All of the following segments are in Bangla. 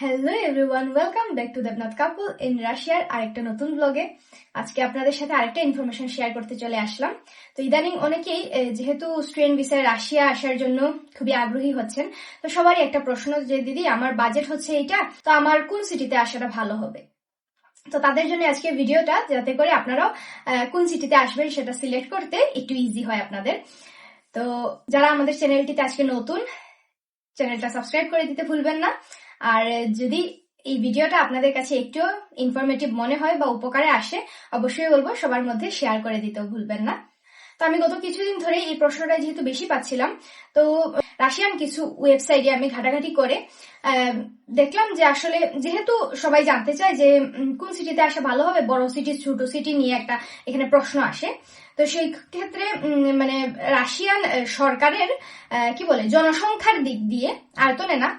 Hello everyone welcome back to Debnath couple in রাশিয়ার আরেকটা নতুন ব্লগে আজকে আপনাদের সাথে আরেকটা ইনফরমেশন শেয়ার করতে চলে আসলাম। তো ইদানিং অনেকেই যেহেতু স্টুডেন্ট ভিসায় রাশিয়া আসার জন্য খুবই আগ্রহী হচ্ছেন, তো সবারই একটা প্রশ্ন যে, দিদি, আমার বাজেট হচ্ছে এইটা, তো আমার কোন সিটিতে আসাটা ভালো হবে? তো তাদের জন্য আজকে ভিডিওটা, যাতে করে আপনারাও কোন সিটিতে আসবেন সেটা সিলেক্ট করতে একটু ইজি হয় আপনাদের। তো যারা আমাদের চ্যানেলটিতে আজকে নতুন চ্যানেলটা সাবস্ক্রাইব করে দিতে ভুলবেন না। আর যদি এই ভিডিওটা আপনাদের কাছে একটু ইনফরমেটিভ মনে হয় বা উপকারে আসে, অবশ্যই বলব সবার মধ্যে শেয়ার করে দিতেও ভুলবেন না। তো আমি গত কিছুদিন ধরে এই প্রশ্নটা যেহেতু বেশি পাচ্ছিলাম, তো রাশিয়ান কিছু ওয়েবসাইটে আমি ঘাটাঘাটি করে দেখলাম যে আসলে যেহেতু সবাই জানতে চায় যে কোন সিটিতে আসা ভালো হবে, বড় সিটি ছোট সিটি নিয়ে একটা এখানে প্রশ্ন আসে, তো সেই ক্ষেত্রে মানে রাশিয়ান সরকারের কি বলে, জনসংখ্যার দিক দিয়ে আয়তনে না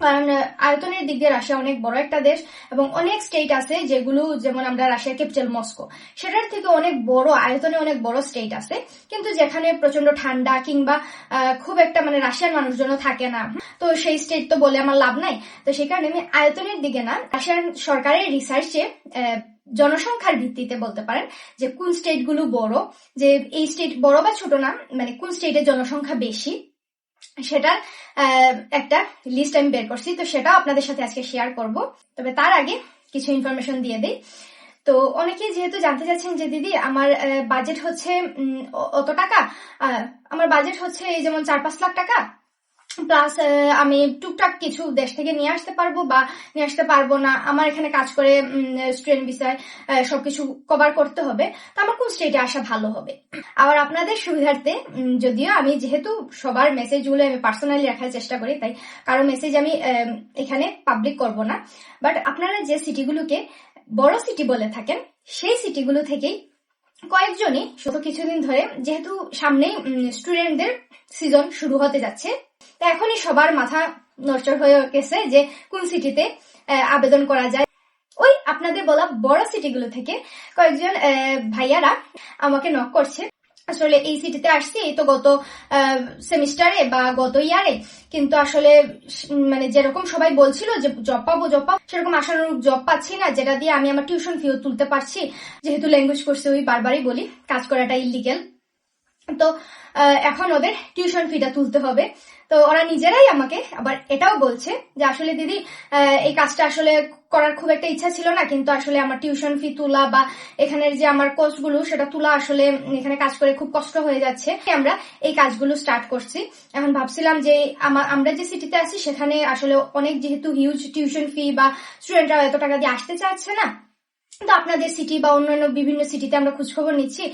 কারণ আয়তনের দিক দিয়ে রাশিয়া অনেক বড় একটা দেশ এবং অনেক স্টেট আছে যেগুলো, যেমন আমরা রাশিয়ার ক্যাপিটাল মস্কো সেটার থেকে অনেক বড়, আয়তনে অনেক বড় স্টেট আছে। কিন্তু যেখানে প্রচণ্ড ঠান্ডা কিংবা খুব একটা মানে রাশিয়ার মানুষজন থাকে না। তো সেই স্টেট তো বলে আমার লাভ নাই। তো সেই কারণে আমি আয়তনের দিকে না, রাশিয়ান সরকারের রিসার্চে জনসংখ্যার ভিত্তিতে বলতে পারেন যে কোন স্টেটগুলো বড়, যে এই স্টেট বড় বা ছোট না মানে কোন স্টেটের জনসংখ্যা বেশি। সেটার একটা লিস্ট আমি বের করছি। তো সেটাও আপনাদের সাথে আজকে শেয়ার করব। তবে তার আগে কিছু ইনফরমেশন দিয়ে দিই। তো অনেকেই যেহেতু জানতে চাচ্ছেন যে, দিদি, আমার বাজেট হচ্ছে অত টাকা? আমার বাজেট হচ্ছে এই যেমন চার পাঁচ লাখ টাকা? প্লাস আমি টুকটাক কিছু দেশ থেকে নিয়ে আসতে পারব বা নিয়ে আসতে পারব না। আমার এখানে কাজ করে স্টুডেন্ট বিষয় সবকিছু কভার করতে হবে। তো আমার কোন স্টেটে আসা ভালো হবে? আবার আপনাদের সুবিধার্থে যদিও আমি যেহেতু সবার মেসেজগুলো আমি পার্সোনালি রাখার চেষ্টা করি, তাই কারও মেসেজ আমি এখানে পাবলিক করব না। বাট আপনারা যে সিটিগুলোকে বড় সিটি বলে থাকেন, সেই সিটিগুলো থেকেই কয়েকজনই শত কিছুদিন ধরে যেহেতু সামনেই স্টুডেন্টদের সিজন শুরু হতে যাচ্ছে, তো এখনই সবার মাথা নড়চড় হয়ে গেছে যে কোন সিটিতে আবেদন করা যায়। ওই আপনাদের বলা বড় সিটিগুলো থেকে কয়েকজন ভাইয়ারা আমাকে নক করছে। আসলে এই সিটিতে আসছি এই তো গত সেমিস্টারে বা গত ইয়ারে, কিন্তু আসলে মানে যেরকম সবাই বলছিল যে জব পাবো জব পাবো, সেরকম আশানুরূপ জব পাচ্ছি না, যেটা দিয়ে আমি আমার টিউশন ফিও তুলতে পারছি। যেহেতু ল্যাঙ্গুয়েজ কোর্সে ওই বারবারই বলি, কাজ করাটা ইলিগেল তো এখন ওদের টিউশন ফিটা তুলতে হবে। তো ওরা নিজেরাই আমাকে আবার এটাও বলছে যে, আসলে দিদি এই কাজটা আসলে করার খুব একটা ইচ্ছা ছিল না, কিন্তু আসলে আমার টিউশন ফি তোলা বা এখানের যে আমার কোর্সগুলো, সেটা তোলা আসলে এখানে কাজ করে খুব কষ্ট হয়ে যাচ্ছে। আমরা এই কাজগুলো স্টার্ট করছি। এখন ভাবছিলাম যে আমরা যে সিটিতে আছি, সেখানে আসলে অনেক যেহেতু হিউজ টিউশন ফি বা স্টুডেন্টরা এত টাকা দিয়ে আসতে চাচ্ছে না তো আপনাদের সিটি বা অন্যান্য বিভিন্ন সিটিতে আমরা খোঁজখবর নিচ্ছি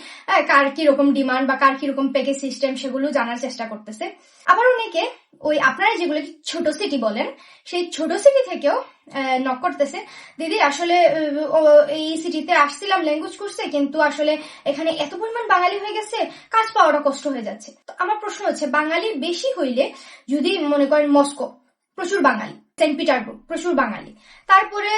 কার কি রকম ডিমান্ড বা কার কি রকম প্যাকেজ সিস্টেম সেগুলো জানার চেষ্টা করতেছে। আবার অনেকে ওই আপনারা যেগুলো ছোট সিটি বলেন, সেই ছোট সিটি থেকেও নক করতেছে, দিদি, আসলে এই সিটিতে আসছিলাম ল্যাঙ্গুয়েজ কোর্সে কিন্তু আসলে এখানে এত পরিমাণ বাঙালি হয়ে গেছে, কাজ পাওয়াটা কষ্ট হয়ে যাচ্ছে। তো আমার প্রশ্ন হচ্ছে, বাঙালি বেশি হইলে যদি মনে করেন মস্কো, প্রচুর বাঙালি, সেন্ট পিটারবুর্গ, প্রচুর বাঙালি, তারপরে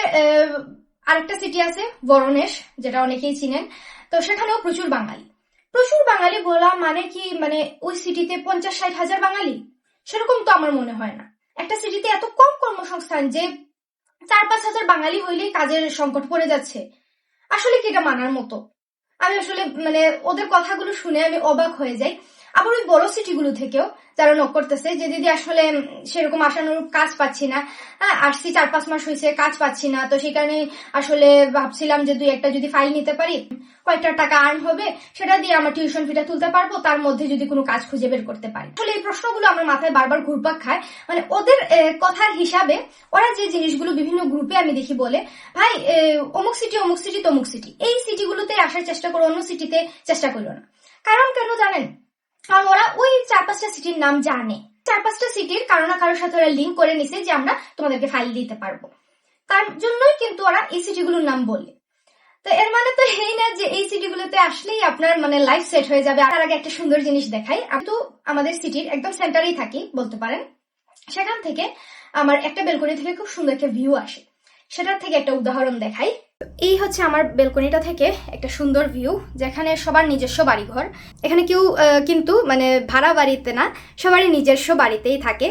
আরেকটা সিটি আছে বরণেশ যেটা অনেকেই চিনেন। তো সেখানেও প্রচুর বাঙালি। প্রচুর বাঙালি বলা মানে কি মানে ওই সিটিতে পঞ্চাশ ষাট হাজার বাঙালি? সেরকম তো আমার মনে হয় না। একটা সিটিতে এত কম কর্মসংস্থান যে চার পাঁচ হাজার বাঙালি হইলেই কাজের সংকট পড়ে যাচ্ছে। আসলে কি এটা মানার মতো? আমি আসলে মানে ওদের কথাগুলো শুনে আমি অবাক হয়ে যাই। আবার ওই বড় সিটিগুলো থেকেও যারা নক করতেছে যে দিদি আসলে সেরকম আশানুরূপ কাজ পাচ্ছি না। হ্যাঁ আসছি চার পাঁচ মাস হয়েছে কাজ পাচ্ছি না। তো কারণে আসলে ভাবছিলাম যে দুই একটা যদি ফাইল নিতে পারি, কয়েকটা টাকা আর্ন হবে, সেটা দিয়ে আমার টিউশন ফিটা তুলতে পারব, তার মধ্যে যদি কোনো কাজ খুঁজে বের করতে পারি। আসলে এই প্রশ্নগুলো আমার মাথায় বারবার ঘুরপাক খায়। মানে ওদের কথার হিসাবে ওরা যে জিনিসগুলো বিভিন্ন গ্রুপে আমি দেখি বলে, ভাই অমুক সিটি অমুক সিটি তমুক সিটি এই সিটিগুলোতে আসার চেষ্টা করো, অন্য সিটিতে চেষ্টা করো না। কারণ কেন জানেন? কারণ ওরা ওই চার পাঁচটা সিটির নাম জানে। চার পাঁচটা সিটির কারও না কারোর সাথে ওরা লিঙ্ক করে নিছে যে আমরা তোমাদেরকে ফাইল দিতে পারব। তার জন্যই কিন্তু ওরা এই সিটিগুলোর নাম বলে। তো এর মানে তো এই না যে এই সিটিগুলোতে আসলেই আপনার মানে লাইফ সেট হয়ে যাবে। তার আগে একটা সুন্দর জিনিস দেখাই। আমি তো আমাদের সিটির একদম সেন্টারেই থাকি, বলতে পারেন। সেখান থেকে আমার একটা বেলকনি থেকে খুব সুন্দর একটা ভিউ আসে। সেটার থেকে একটা উদাহরণ দেখাই। এই হচ্ছে আমার বেলকনিটা থেকে একটা সুন্দর ভিউ যেখানে সবার নিজস্ব বাড়িঘর। এখানে কেউ কিন্তু মানে ভাড়া বাড়িতে না, সবারই নিজস্ব বাড়িতেই থাকে।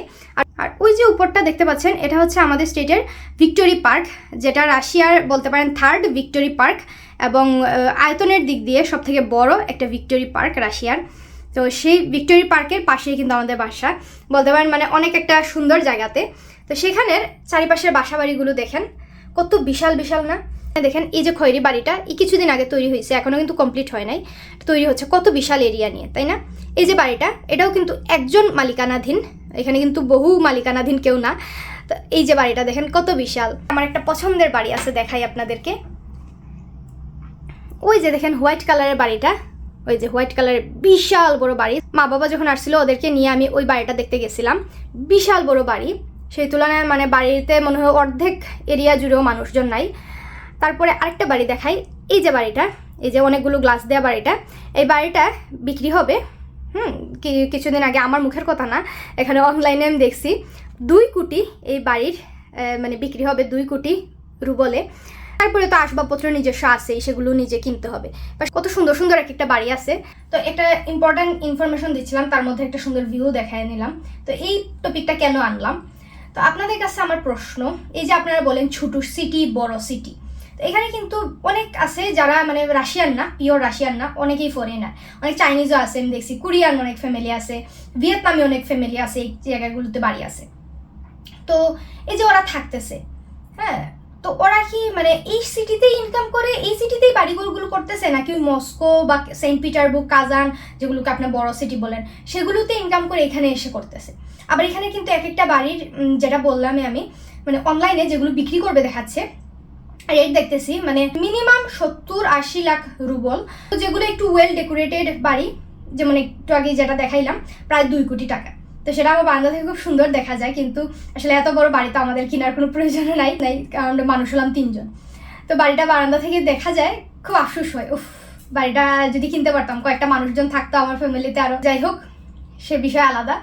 আর ওই যে উপরটা দেখতে পাচ্ছেন, এটা হচ্ছে আমাদের স্টেটের ভিক্টোরি পার্ক, যেটা রাশিয়ার বলতে পারেন থার্ড ভিক্টোরি পার্ক এবং আয়তনের দিক দিয়ে সব থেকে বড় একটা ভিক্টোরি পার্ক রাশিয়ার। তো সেই ভিক্টোরি পার্কের পাশেই কিন্তু আমাদের বাসা, বলতে পারেন মানে অনেক একটা সুন্দর জায়গাতে। তো সেখানের চারিপাশের বাসা বাড়িগুলো দেখেন, কত বিশাল বিশাল না? দেখেন, এই যে খয়েরি বাড়িটা, এই কিছুদিন আগে তৈরি হয়েছে এখনও কিন্তু কমপ্লিট হয় নাই। তৈরি হচ্ছে কত বিশাল এরিয়া নিয়ে, তাই না? এই যে বাড়িটা, এটাও কিন্তু একজন মালিকানাধীন, এখানে কিন্তু বহু মালিকানাধীন কেউ না। তো এই যে বাড়িটা, দেখেন, কত বিশাল। আমার একটা পছন্দের বাড়ি আছে, দেখাই আপনাদেরকে। ওই যে দেখেন, হোয়াইট কালারের বাড়িটা, ওই যে হোয়াইট কালারের বিশাল বড় বাড়ি। মা বাবা যখন আসছিল, ওদেরকে নিয়ে আমি ওই বাড়িটা দেখতে গেছিলাম। বিশাল বড় বাড়ি। সেই তুলনায় মানে বাড়িতে মনে হয় অর্ধেক এরিয়া জুড়েও মানুষজন নাই। তারপরে আরেকটা বাড়ি দেখাই। এই যে বাড়িটা, এই যে অনেকগুলো গ্লাস দেওয়া বাড়িটা, এই বাড়িটা বিক্রি হবে, হুম কিছুদিন আগে আমার মুখের কথা না, এখানে অনলাইনে আমি দেখছি। দুই কোটি এই বাড়ির মানে বিক্রি হবে দুই কোটি রুবলে। তারপরে তো আসবাবপত্র নিজস্ব আছে সেগুলো নিজে কিনতে হবে। কত সুন্দর সুন্দর এক একটা বাড়ি আছে। তো একটা ইম্পর্ট্যান্ট ইনফরমেশন দিচ্ছিলাম, তার মধ্যে একটা সুন্দর ভিউ দেখায় নিলাম। তো এই টপিকটা কেন আনলাম? তো আপনাদের কাছে আমার প্রশ্ন, এই যে আপনারা বলেন ছোট সিটি বড় সিটি এখানে কিন্তু অনেক আছে যারা মানে রাশিয়ান না পিওর রাশিয়ান না, অনেকেই ফরেনার অনেক চাইনিজও আছে, আমি দেখছি। কোরিয়ান অনেক ফ্যামিলি আছে ভিয়েতনামি অনেক ফ্যামিলি আছে, এই জায়গাগুলোতে বাড়ি আছে। তো এই যে ওরা থাকতেছে হ্যাঁ? তো ওরা কি মানে এই সিটিতেই ইনকাম করে, এই সিটিতেই বাড়িঘরগুলো করতেছে? নাকি মস্কো বা সেন্ট পিটারবুর্গ কাজান যেগুলোকে আপনার বড় সিটি বলেন, সেগুলোতে ইনকাম করে এখানে এসে করতেছে। আবার এখানে কিন্তু এক একটা বাড়ির যেটা বললামই আমি মানে অনলাইনে যেগুলো বিক্রি করবে দেখাচ্ছে রেট দেখতেছি মানে মিনিমাম সত্তর আশি লাখ রুবল। তো যেগুলো একটু ওয়েল ডেকোরেটেড বাড়ি, যেমন একটু আগে যেটা দেখাইলাম, প্রায় দুই কোটি টাকা। তো সেটা আমার বারান্দা থেকে খুব সুন্দর দেখা যায়, কিন্তু আসলে এত বড় বাড়ি তো আমাদের কেনার কোনো প্রয়োজন নাই নাই, কারণ মানুষ হলাম তিনজন। তো বাড়িটা বারান্দা থেকে দেখা যায়, খুব আফসোস হয়, উফ, বাড়িটা যদি কিনতে পারতাম, কয়েকটা মানুষজন থাকতো আমার ফ্যামিলিতে আরও যাই হোক, সে বিষয় আলাদা।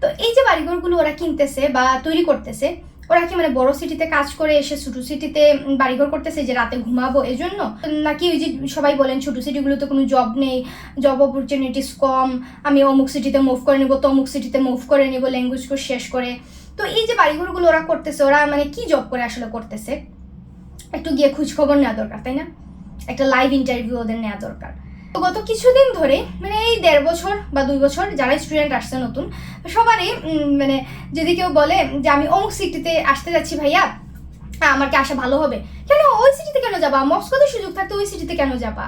তো এই যে বাড়িঘরগুলো ওরা কিনতেছে বা তৈরি করতেছে ওরা কি মানে বড় সিটিতে কাজ করে এসে ছোট সিটিতে বাড়িঘর করতেছে যে রাতে ঘুমাবো এই জন্য নাকি ওই যে সবাই বলেন ছোট সিটিগুলোতে কোনো জব নেই জব অপরচুনিটিস কম, আমি অমুক সিটিতে মুভ করে নিব, তমুক সিটিতে মুভ করে নিব ল্যাঙ্গুয়েজ কোর্স শেষ করে। তো এই যে বাড়িঘরগুলো ওরা করতেছে, ওরা মানে কি জব করে আসলে করতেছে? একটু গিয়ে খোঁজ খবর নেওয়া দরকার, তাই না? একটা লাইভ ইন্টারভিউ ওদের নেওয়া দরকার। তো গত কিছুদিন ধরে মানে এই দেড় বছর বা দুই বছর যারা স্টুডেন্ট আসছে নতুন, সবারই মানে যদি কেউ বলে যে আমি অমুক সিটিতে আসতে যাচ্ছি ভাইয়া হ্যাঁ আমার কি আসা ভালো হবে? কেন? ওই সিটিতে কেন যাবা? মস্কোতে সুযোগ থাকতে ওই সিটিতে কেন যাবা?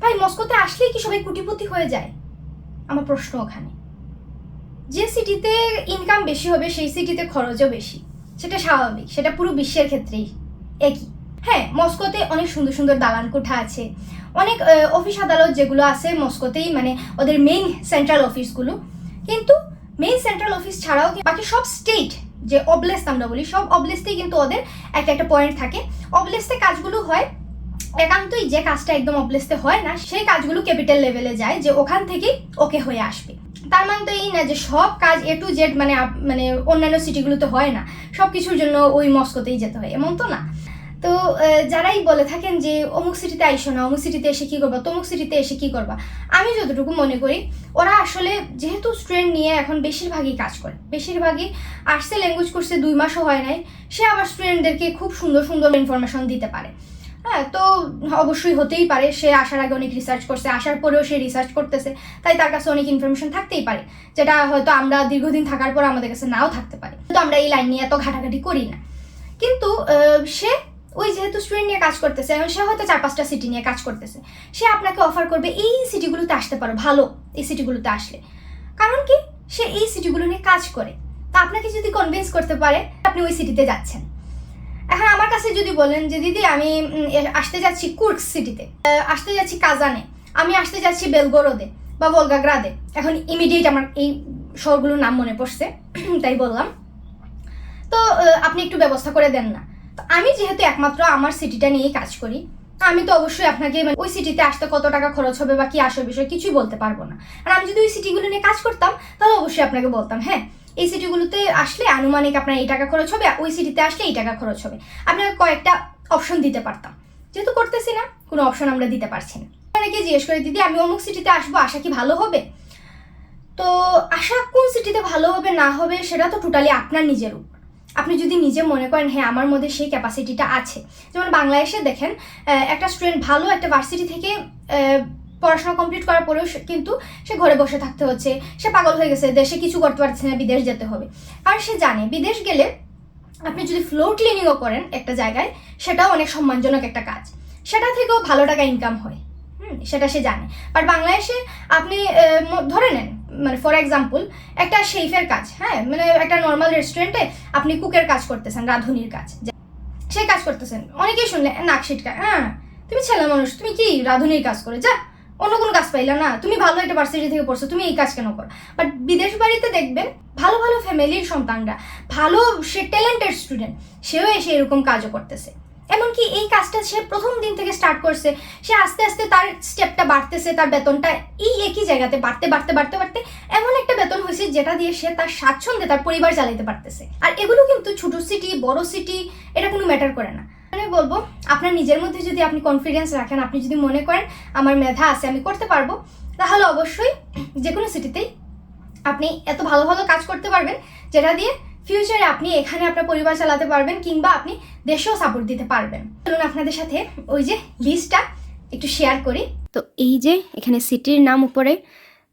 ভাই, মস্কোতে আসলেই কি সবাই কোটিপতি হয়ে যায়? আমার প্রশ্ন ওখানে। যে সিটিতে ইনকাম বেশি হবে, সেই সিটিতে খরচও বেশি। সেটা স্বাভাবিক, সেটা পুরো বিশ্বের ক্ষেত্রেই একই। হ্যাঁ মস্কোতে অনেক সুন্দর সুন্দর দালান কোঠা আছে। অনেক অফিস আদালত যেগুলো আছে মস্কোতেই মানে ওদের মেইন সেন্ট্রাল অফিসগুলো কিন্তু মেইন সেন্ট্রাল অফিস ছাড়াও বাকি সব স্টেট যে অবলেস্ট আমরা বলি, সব অবলেস্টেই কিন্তু ওদের একটা একটা পয়েন্ট থাকে। অবলেস্টে কাজগুলো হয় একান্তই, যে কাজটা একদম অবলেস্টে হয় না, সেই কাজগুলো ক্যাপিটাল লেভেলে যায়, যে ওখান থেকেই ওকে হয়ে আসবে। তার মানে তো এই না যে সব কাজ এ টু জেড মানে মানে অন্যান্য সিটিগুলোতে হয় না। সব কিছুর জন্য ওই মস্কোতেই যেতে হয়, এমন তো না? তো যারাই বলে থাকেন যে অমুক সিটিতে আইসো না, অমুক সিটিতে এসে কি করবা, তমুক সিটিতে এসে কি করবা, আমি যতটুকু মনে করি, ওরা আসলে যেহেতু স্টুডেন্ট নিয়ে এখন বেশিরভাগই কাজ করে, বেশিরভাগই আসছে ল্যাঙ্গুয়েজ কোর্সে দুই মাসও হয় নাই, সে আবার স্টুডেন্টদেরকে খুব সুন্দর সুন্দর ইনফরমেশন দিতে পারে। হ্যাঁ তো অবশ্যই হতেই পারে, সে আসার আগে অনেক রিসার্চ করছে, আসার পরেও সে রিসার্চ করতেছে, তাই তার কাছে অনেক ইনফরমেশন থাকতেই পারে, যেটা হয়তো আমরা দীর্ঘদিন থাকার পর আমাদের কাছে নাও থাকতে পারে। কিন্তু আমরা এই লাইন নিয়ে এত ঘাটাঘাটি করি না। কিন্তু সে ওই যেহেতু স্টুডেন্ট নিয়ে কাজ করতেছে, এবং সে হয়তো চার পাঁচটা সিটি নিয়ে কাজ করতেছে, সে আপনাকে অফার করবে এই সিটিগুলোতে আসতে পারো, ভালো এই সিটিগুলোতে আসলে। কারণ কি? সে এই সিটিগুলো নিয়ে কাজ করে। তা আপনাকে যদি কনভিন্স করতে পারে, আপনি ওই সিটিতে যাচ্ছেন। এখন আমার কাছে যদি বলেন যে, দিদি, আমি আসতে যাচ্ছি কুর্ক সিটিতে আসতে যাচ্ছি কাজানে। আমি আসতে যাচ্ছি বেলগোরোদে বা ভলগাগ্রাদে এখন ইমিডিয়েট আমার এই শহরগুলোর নাম মনে পড়ছে, তাই বললাম। তো আপনি একটু ব্যবস্থা করে দেন না। আমি যেহেতু একমাত্র আমার সিটিটা নিয়েই কাজ করি, আমি তো অবশ্যই আপনাকে মানে ওই সিটিতে আসতে কত টাকা খরচ হবে বা কি আসবে বিষয় কিছুই বলতে পারব না। আর আমি যদি ওই সিটিগুলো নিয়ে কাজ করতাম, তাহলে অবশ্যই আপনাকে বলতাম হ্যাঁ এই সিটিগুলোতে আসলে আনুমানিক আপনার এই টাকা খরচ হবে ওই সিটিতে আসলে এই টাকা খরচ হবে। আপনাকে কয়েকটা অপশন দিতে পারতাম। যেহেতু করতেছি না, কোনো অপশন আমরা দিতে পারছি না। অনেকে জিজ্ঞেস করে, দিদি, আমি অমুক সিটিতে আসব, আশা কি ভালো হবে? তো আশা কোন সিটিতে ভালো হবে, না হবে, সেটা তো টোটালি আপনার নিজের উপর। আপনি যদি নিজে মনে করেন হ্যাঁ আমার মধ্যে সেই ক্যাপাসিটিটা আছে। যেমন বাংলাদেশে দেখেন একটা স্টুডেন্ট ভালো একটা ভার্সিটি থেকে পড়াশোনা কমপ্লিট করার পরেও কিন্তু সে ঘরে বসে থাকতে হচ্ছে। সে পাগল হয়ে গেছে, দেশে কিছু করতে পারছে না, বিদেশ যেতে হবে। আর সে জানে, বিদেশ গেলে আপনি যদি ফ্লোর ক্লিনিংও করেন একটা জায়গায়, সেটাও অনেক সম্মানজনক একটা কাজ। সেটা থেকেও ভালো টাকা ইনকাম হয়। হুম, সেটা সে জানে। আর বাংলাদেশে আপনি ধরে নেন মানে ফর এক্সাম্পল একটা শেফের কাজ হ্যাঁ? মানে একটা নর্মাল রেস্টুরেন্টে আপনি কুকের কাজ করতেছেন, রাঁধুনির কাজ। সে কাজ করতেছেন, অনেকেই শুনলে নাক ছিটকায় হ্যাঁ? তুমি ছেলে মানুষ, তুমি কি রাঁধুনির কাজ করে? যা, অন্য কোনো কাজ পাইলা না, তুমি ভালো একটা ভার্সিটি থেকে পড়ছো, তুমি এই কাজ কেন করো? বাট বিদেশ বাড়িতে দেখবেন, ভালো ভালো ফ্যামিলির সন্তানরা, ভালো সে ট্যালেন্টেড স্টুডেন্ট সেও এসে এরকম কাজও করতেছে। এমনকি এই কাজটা সে প্রথম দিন থেকে স্টার্ট করছে। সে আস্তে আস্তে তার স্টেপটা বাড়তেছে, তার বেতনটা এই একই জায়গাতে বাড়তে বাড়তে বাড়তে বাড়তে এমন একটা বেতন হয়েছে যেটা দিয়ে সে তার স্বাচ্ছন্দ্যে তার পরিবার চালাতে পারতেছে। আর এগুলো কিন্তু ছোট সিটি বড় সিটি এটা কোনো ম্যাটার করে না। আমি বলব, আপনার নিজের মধ্যে যদি আপনি কনফিডেন্স রাখেন, আপনি যদি মনে করেন, আমার মেধা আছে, আমি করতে পারব, তাহলে অবশ্যই যে কোনো সিটিতেই আপনি এত ভালো ভালো কাজ করতে পারবেন, যেটা দিয়ে ফিউচারে আপনি এখানে আপনার পরিবার চালাতে পারবেন কিংবা আপনি দেশেও সাপোর্ট দিতে পারবেন। চলুন আপনাদের সাথে ওই যে লিস্টটা একটু শেয়ার করি। তো এই যে এখানে সিটির নাম উপরে,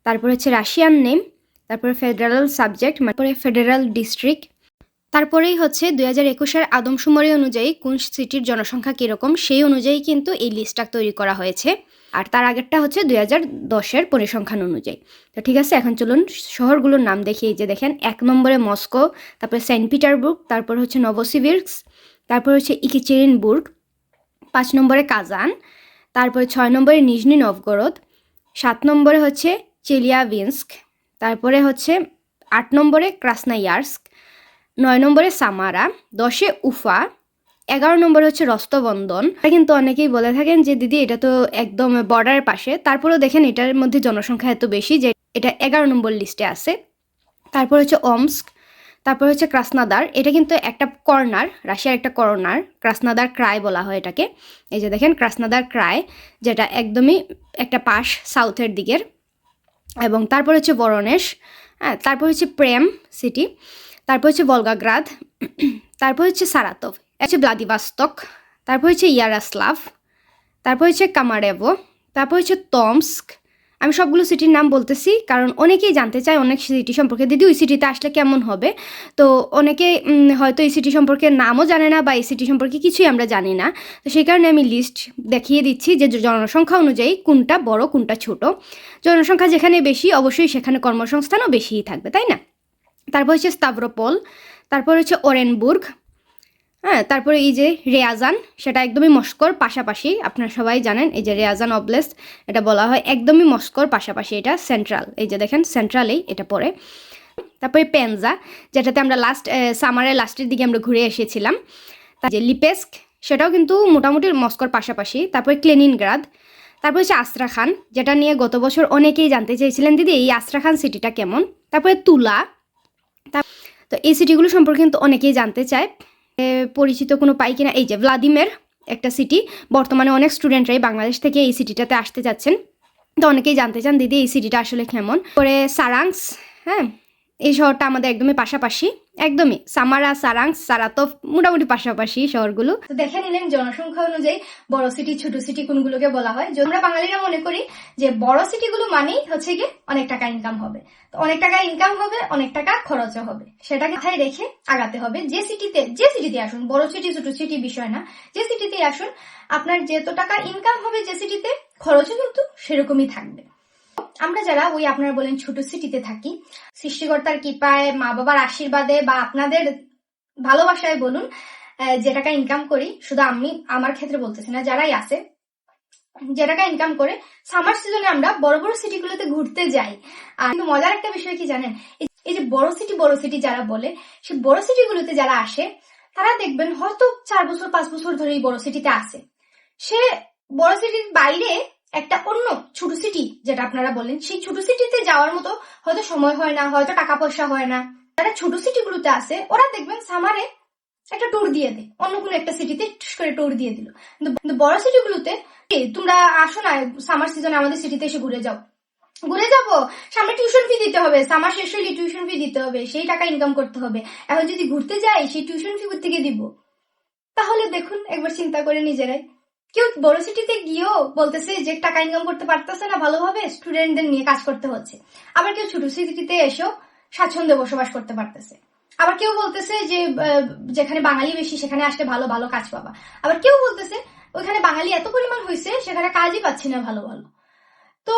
তারপর হচ্ছে রাশিয়ান নেম তারপরে ফেডারেল সাবজেক্ট তারপরে ফেডারেল ডিস্ট্রিক্ট তারপরেই হচ্ছে দুই হাজার একুশের আদমশুমারি অনুযায়ী কোন সিটির জনসংখ্যা কীরকম, সেই অনুযায়ী কিন্তু এই লিস্টটা তৈরি করা হয়েছে। আর তার আগেরটা হচ্ছে দুই হাজার দশের পরিসংখ্যান অনুযায়ী। তো ঠিক আছে, এখন চলুন শহরগুলোর নাম দেখি। এই যে দেখেন, এক নম্বরে মস্কো, তারপরে সেন্ট পিটারবুর্গ তারপর হচ্ছে নভোসিভির্স, তারপর হচ্ছে ইকিচেরিনবুর্গ, পাঁচ নম্বরে কাজান, তারপরে ছয় নম্বরে নিজনি নভগরদ, সাত নম্বরে হচ্ছে চেলিয়াভিন্স্ক, তারপরে হচ্ছে আট নম্বরে ক্রাসনায়ার্স্ক নয় নম্বরে সামারা, দশে উফা এগারো নম্বর হচ্ছে রস্তবন্দন এটা কিন্তু অনেকেই বলে থাকেন যে, দিদি, এটা তো একদম বর্ডারের পাশে। তারপরেও দেখেন এটার মধ্যে জনসংখ্যা এত বেশি যে, এটা এগারো নম্বর লিস্টে আছে। তারপর হচ্ছে অমস্ক তারপর হচ্ছে ক্রাসনাদার এটা কিন্তু একটা কর্নার, রাশিয়ার একটা কর্নার ক্রাসনাদার ক্রায় বলা হয় এটাকে। এই যে দেখেন ক্রাসনাদার ক্রায় যেটা একদমই একটা পাশ সাউথের দিকের। এবং তারপর হচ্ছে বরণেশ হ্যাঁ তারপর হচ্ছে প্রেম সিটি তারপর হচ্ছে বলগাগ্রাদ তারপর হচ্ছে সারাতভ হচ্ছে ভ্লাদিভাস্তক তারপর হচ্ছে ইয়ারাস্লাভ তারপর হচ্ছে কামারেভো তারপর হচ্ছে তমস্ক আমি সবগুলো সিটির নাম বলতেছি, কারণ অনেকেই জানতে চায় অনেক সিটি সম্পর্কে। দিদি, ওই সিটিতে আসলে কেমন হবে? তো অনেকে হয়তো এই সিটি সম্পর্কে নামও জানে না বা এই সিটি সম্পর্কে কিছুই আমরা জানি না। তো সেই কারণে আমি লিস্ট দেখিয়ে দিচ্ছি যে জনসংখ্যা অনুযায়ী কোনটা বড়, কোনটা ছোট। জনসংখ্যা যেখানে বেশি, অবশ্যই সেখানে কর্মসংস্থানও বেশিই থাকবে, তাই না? তারপর হচ্ছে স্তাভ্রোপল তারপর হচ্ছে ওরেনবুর্গ হ্যাঁ তারপরে এই যে রেয়াজান, সেটা একদমই মস্কোর পাশাপাশি, আপনারা সবাই জানেন, এই যে রেয়াজান অবলেস্ট, এটা বলা হয় একদমই মস্কোর পাশাপাশি, এটা সেন্ট্রাল, এই যে দেখেন সেন্ট্রালেই এটা পড়ে। তারপরে পেনজা, যেটাতে আমরা লাস্ট সামারের লাস্টের দিকে আমরা ঘুরে এসেছিলাম, তার যে লিপেস্ক, সেটাও কিন্তু মোটামুটি মস্কোর পাশাপাশি, তারপরে ক্লেনিনগ্রাদ, তারপর হচ্ছে আস্ত্রাখান যেটা নিয়ে গত বছর অনেকেই জানতে চেয়েছিলেন, দিদি, এই আস্ত্রাখান সিটিটা কেমন? তারপরে তুলা, তা- এই সিটিগুলো সম্পর্কে কিন্তু অনেকেই জানতে চায়। পরিচিত কোনো পাই কিনা? এই যে ভ্লাদিমের একটা সিটি বর্তমানে অনেক স্টুডেন্টরাই বাংলাদেশ থেকে এই সিটিটাতে আসতে যাচ্ছেন। তো অনেকেই জানতে চান, দিদি, এই সিটিটা আসলে কেমন? পরে সারাংস হ্যাঁ? এই শহরটা আমাদের একদমই পাশাপাশি, একদমই সামারা সারাংস সারাতভ মোটামুটি পাশাপাশি শহরগুলো। দেখে নিলেন জনসংখ্যা অনুযায়ী বড় সিটি ছোট সিটি কোনগুলোকে বলা হয়। যদি আমরা বাঙালিরা মনে করি যে বড় সিটিগুলো মানেই হচ্ছে গিয়ে অনেক টাকা ইনকাম হবে। তো অনেক টাকা ইনকাম হবে, অনেক টাকা খরচও হবে। সেটাকে মাথায় রেখে আগাতে হবে। যে সিটিতে যে সিটিতে আসুন, বড় সিটি ছোট সিটি বিষয় না, যে সিটিতে আসুন, আপনার যত টাকা ইনকাম হবে যে সিটিতে খরচও কিন্তু সেরকমই থাকবে। আমরা যারা ওই আপনারা বলেন ছোট সিটিতে থাকি, সৃষ্টিকর্তার কৃপায় মা বাবার আশীর্বাদে বা আপনাদের ভালোবাসায় বলুন যে টাকা ইনকাম করি, শুধু আমি, আমার ক্ষেত্রে বলতেছি না, যারাই আছে, যে টাকা ইনকাম করে সামার সিজনে আমরা বড় বড় সিটিগুলোতে ঘুরতে যাই। আর কিন্তু মজার একটা বিষয় কি জানেন? এই- যে বড় সিটি বড় সিটি যারা বলে, সেই বড় সিটিগুলোতে যারা আসে, তারা দেখবেন হয়তো চার বছর, পাঁচ বছর ধরে এই বড় সিটিতে আসে সে বড় সিটির বাইরে একটা অন্য ছোট সিটি যেটা আপনারা বলেন সেই ছোট সিটিতে যাওয়ার মতো হয়তো সময় হয় না, হয়তো টাকা পয়সা হয় না। যারা ছোট সিটিগুলোতে আছে, ওরা দেখবেন সামারে একটা ট্যুর দিয়ে দেয়। অন্য কোনো একটা সিটিতে করে ট্যুর দিয়ে দিল। কিন্তু বড় সিটিগুলোতে তোমরা আসো না সামার সিজনে আমাদের সিটিতে এসে ঘুরে যাও। ঘুরে যাব, সামনে টিউশন ফি দিতে হবে সামার শেষ হলে টিউশন ফি দিতে হবে, সেই টাকা ইনকাম করতে হবে। এখন যদি ঘুরতে যাই, সেই টিউশন ফি থেকে দিব? তাহলে দেখুন, একবার চিন্তা করে নিজেরাই। কেউ বড় সিটিতে গিয়েও বলতেছে যে টাকা ইনকাম করতে পারতেছে না, ভালোভাবে স্টুডেন্টদের নিয়ে কাজ করতে হচ্ছে। আবার কেউ ছোট সিটিতে এসেও স্বাচ্ছন্দ্যে বসবাস করতে পারতেছে। আবার কেউ বলতেছে যে যেখানে বাঙালি বেশি, সেখানে আসলে ভালো ভালো কাজ পাবা। আবার কেউ বলতেছে ওইখানে বাঙালি এত পরিমাণ হয়েছে সেখানে কাজই পাচ্ছি না ভালো ভালো। তো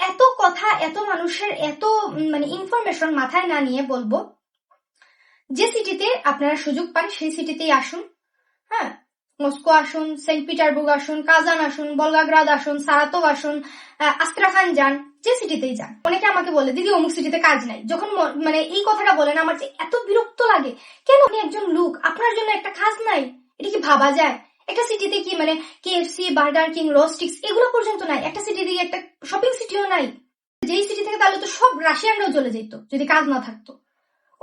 এত কথা, এত মানুষের এত মানে ইনফরমেশন মাথায় না নিয়ে বলব, যে সিটিতে আপনারা সুযোগ পান, সেই সিটিতেই আসুন হ্যাঁ? মস্কো আসুন, সেন্ট পিটারবুর্গ আসুন, কাজান আসুন, বলগাগ্রাদ আসুন সারাতোভ আসুন আস্ত্রাখান যান, যে সিটিতেই যান। অনেকে আমাকে বলে, দিদি, অমুক সিটিতে কাজ নাই। যখন মানে এই কথাটা বলেন, আমার যে এত বিরক্ত লাগে। কেন আপনি একজন লোক? আপনার জন্য একটা কাজ নাই? এটা কি ভাবা যায়? একটা সিটিতে কি মানে কেএফসি বার্গার কিং রোস্টিক্স এগুলো পর্যন্ত নাই? একটা সিটিতে একটা শপিং সিটিও নাই? যেই সিটি থেকে তাহলে তো সব রাশিয়ানরাও চলে যেত, যদি কাজ না থাকতো।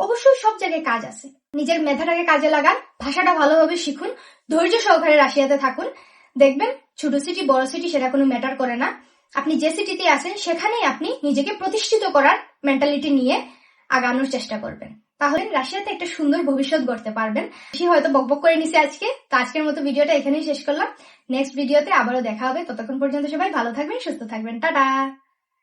অবশ্যই সব জায়গায় কাজ আছে। নিজের মেধাটাকে কাজে লাগান, ভাষাটা ভালোভাবে শিখুন, ধৈর্য সহকারে রাশিয়াতে থাকুন। দেখবেন, ছোট সিটি, বড় সিটি সেটা কোনো ম্যাটার করে না। আপনি যে সিটিতে আছেন, সেখানেই আপনি নিজেকে প্রতিষ্ঠিত করার মেন্টালিটি নিয়ে আগানোর চেষ্টা করবেন। তাহলে রাশিয়াতে একটা সুন্দর ভবিষ্যৎ গড়তে পারবেন। সে হয়তো বকবক করে নিছি আজকে, তো আজকের মতো ভিডিওটা এখানেই শেষ করলাম। নেক্সট ভিডিওতে আবারও দেখা হবে। ততক্ষণ পর্যন্ত সবাই ভালো থাকবেন, সুস্থ থাকবেন। টাটা!